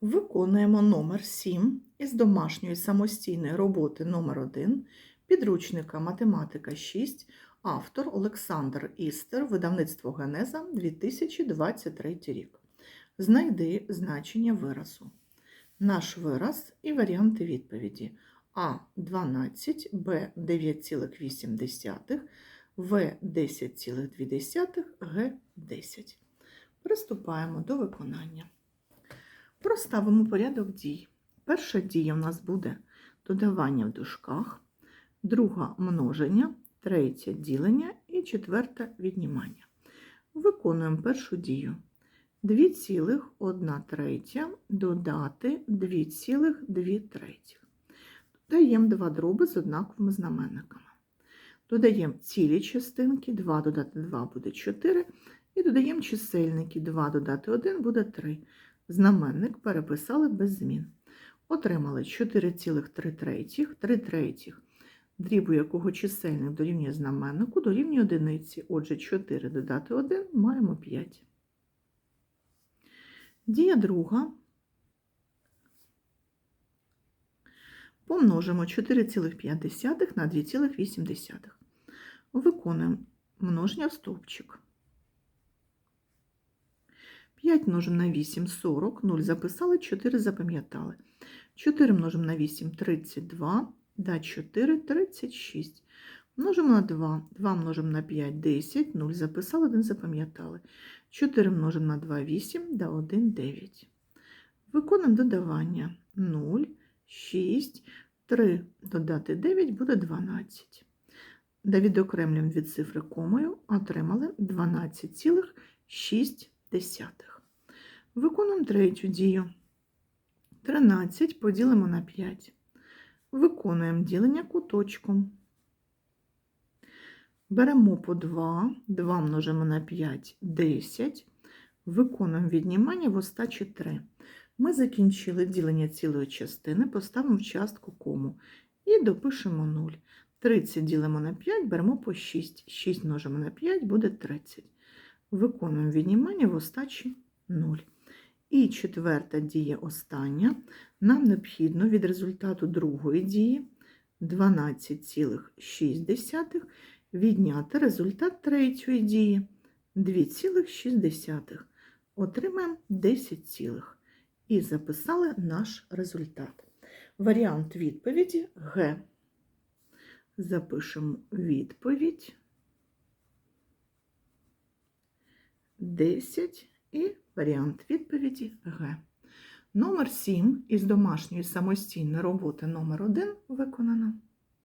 Виконуємо номер 7 із домашньої самостійної роботи номер 1 підручника Математика 6, автор Олександр Істер, видавництво Генеза 2023 рік. Знайди значення виразу. Наш вираз і варіанти відповіді А 12, Б 9,8, В 10,2, Г 10. Приступаємо до виконання. Проставимо порядок дій. Перша дія у нас буде додавання в дужках, друга множення, третя ділення і четверта віднімання. Виконуємо першу дію. 2,1 третя додати 2,2 третіх. Додаємо два дроби з однаковими знаменниками. Додаємо цілі частинки, 2 додати 2 буде 4, і додаємо чисельники, 2 додати 1 буде 3. Знаменник переписали без змін. Отримали 4,3 третіх, 3 третіх, дрібу якого чисельник дорівнює знаменнику, дорівнює одиниці. Отже, 4 додати 1 маємо 5. Дія друга. Помножимо 4,5 на 2,8. Виконуємо множення в стовпчик. 5 множимо на 8 – 40, 0 записали, 4 запам'ятали. 4 множимо на 8 – 32, да 4 – 36. Множимо на 2, 2 множимо на 5 – 10, 0 записали, 1 запам'ятали. 4 множимо на 2 – 8, да 1 – 9. Виконуємо додавання 0, 6, 3 додати 9 буде 12. Да відокремлюємо дві цифри комою, отримали 12,6. Десятих. Виконуємо третю дію. 13 поділимо на 5. Виконуємо ділення куточком. Беремо по 2, 2 множимо на 5 10. Виконуємо віднімання в остачі 3. Ми закінчили ділення цілої частини, поставимо в частку кому і допишемо 0. 30 ділимо на 5, беремо по 6. 6 множимо на 5 буде 30. Виконуємо віднімання в остачі 0. І четверта дія остання. Нам необхідно від результату другої дії 12,6 відняти результат третьої дії 2,6. Отримаємо 10, цілих. і записали наш результат. Варіант відповіді Г. Запишемо відповідь. 10 і варіант відповіді Г. Номер 7 із домашньої самостійної роботи номер 1 виконано.